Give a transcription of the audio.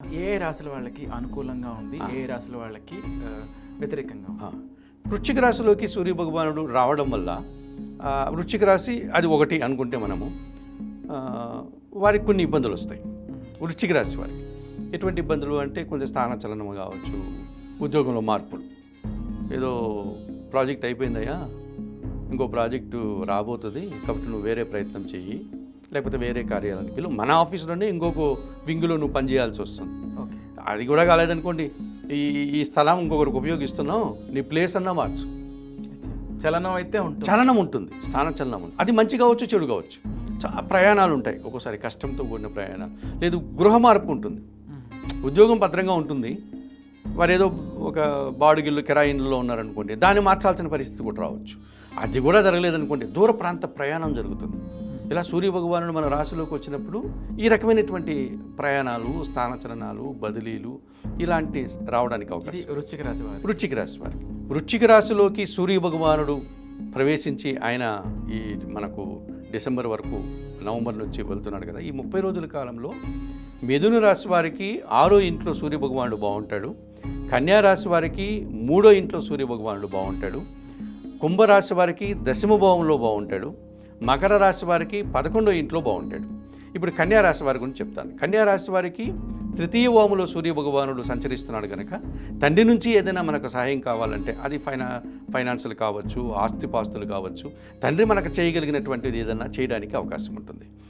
ఏ రాశుల వాళ్ళకి అనుకూలంగా ఉంది. ఏ రాశుల వాళ్ళకి వ్యతిరేకంగా వృశ్చిక రాశిలోకి సూర్య భగవానుడు రావడం వల్ల వృశ్చిక రాశి అది ఒకటి అనుకుంటే మనము వారికి కొన్ని ఇబ్బందులు వస్తాయి. వృశ్చిక రాశి వారికి. ఎటువంటి ఇబ్బందులు అంటే కొంచెం స్థానచలనం కావచ్చు ఉద్యోగంలో మార్పులు. ఏదో ప్రాజెక్ట్ అయిపోయిందయ్యా ఇంకో ప్రాజెక్టు రాబోతుంది కాబట్టి నువ్వు వేరే ప్రయత్నం చెయ్యి. లేకపోతే వేరే కార్యాలయానికి వెళ్ళు. మన ఆఫీస్లోనే ఇంకొక వింగులో నువ్వు పనిచేయాల్సి వస్తుంది. ఓకే. అది కూడా కాలేదనుకోండి. ఈ ఈ స్థలం ఇంకొకరికి ఉపయోగిస్తున్నావు నీ ప్లేస్ అన్నా మార్చు. చలనం అయితే ఉంటుంది. చలనం ఉంటుంది. స్థాన చలనం ఉంటుంది. అది మంచి కావచ్చు చెడు కావచ్చు. ప్రయాణాలు ఉంటాయి. ఒక్కోసారి కష్టంతో కూడిన ప్రయాణాలు. లేదు గృహ మార్పు ఉంటుంది. ఉద్యోగం భద్రంగా ఉంటుంది. వారు ఏదో ఒక బాడుగిల్లు కిరాయిల్లో ఉన్నారనుకోండి దాన్ని మార్చాల్సిన పరిస్థితి కూడా రావచ్చు. అది కూడా జరగలేదనుకోండి దూర ప్రాంత ప్రయాణం జరుగుతుంది. ఇలా సూర్య భగవానుడు మన రాశిలోకి వచ్చినప్పుడు ఈ రకమైనటువంటి ప్రయాణాలు స్థానచలనాలు బదిలీలు ఇలాంటి రావడానికి అవకాశం వృశ్చిక రాశి వారు. వృశ్చిక రాశి వారికి వృశ్చిక రాశిలోకి సూర్య భగవానుడు ప్రవేశించి ఆయన ఈ మనకు డిసెంబర్ వరకు నవంబర్ నుంచి వెళ్తున్నాడు కదా. ఈ ముప్పై రోజుల కాలంలో మిథున రాశి వారికి ఆరో ఇంట్లో సూర్య భగవానుడు బాగుంటాడు. కన్యా రాశి వారికి మూడో ఇంట్లో సూర్య భగవానుడు బాగుంటాడు కుంభరాశి వారికి దశమ భావంలో బాగుంటాడు. మకర రాశి వారికి పదకొండో ఇంట్లో బాగుంటాడు. ఇప్పుడు కన్యా రాశి వారి గురించి చెప్తాను. కన్యా రాశి వారికి తృతీయ ఓములో సూర్య భగవానుడు సంచరిస్తున్నాడు కనుక తండ్రి నుంచి ఏదైనా మనకు సహాయం కావాలంటే అది ఫైనా ఫైనాన్షియల్ కావచ్చు ఆస్తిపాస్తులు కావచ్చు తండ్రి మనకు చేయగలిగినటువంటిది ఏదైనా చేయడానికి అవకాశం ఉంటుంది.